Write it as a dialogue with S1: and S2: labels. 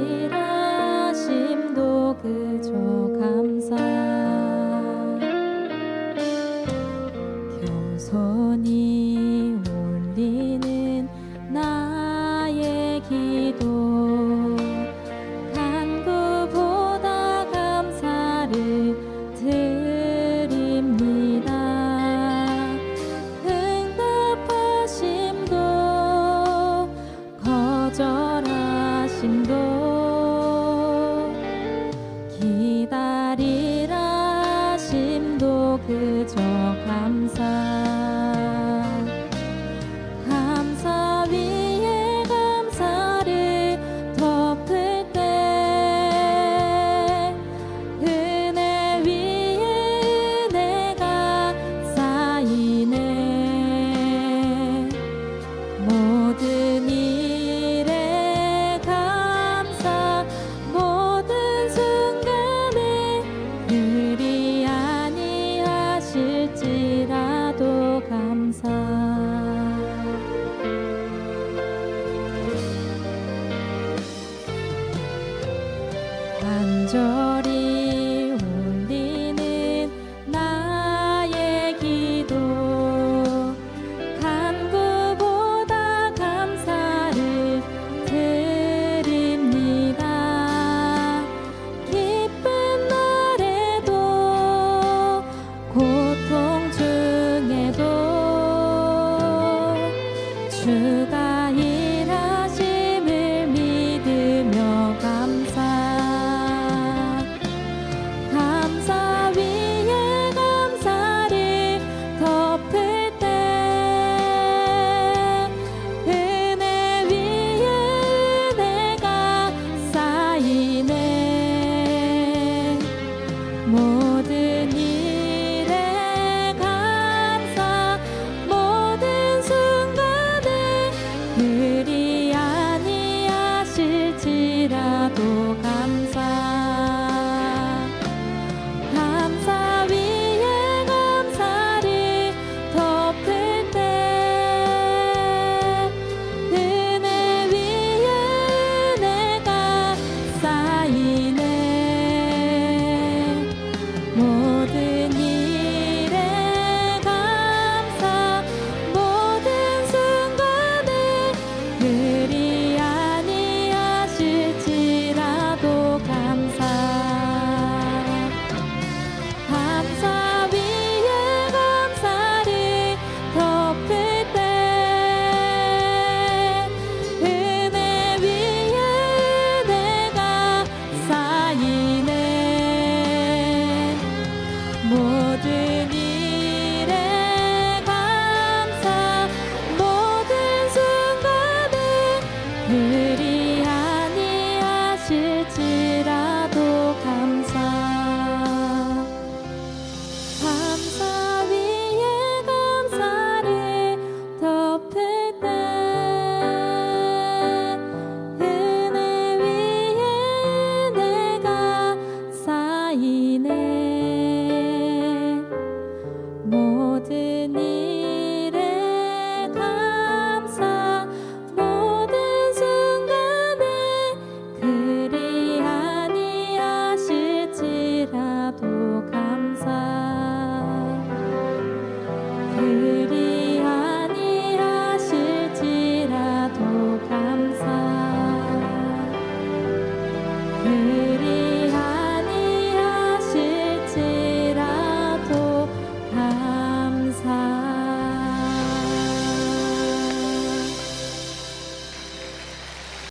S1: 기다리라 심도 그저 감사. 겸손히 올리는 나의 기도. 간구보다 감사를 드립니다. 응답하심도 거절하심도 감사. 간절히 amor.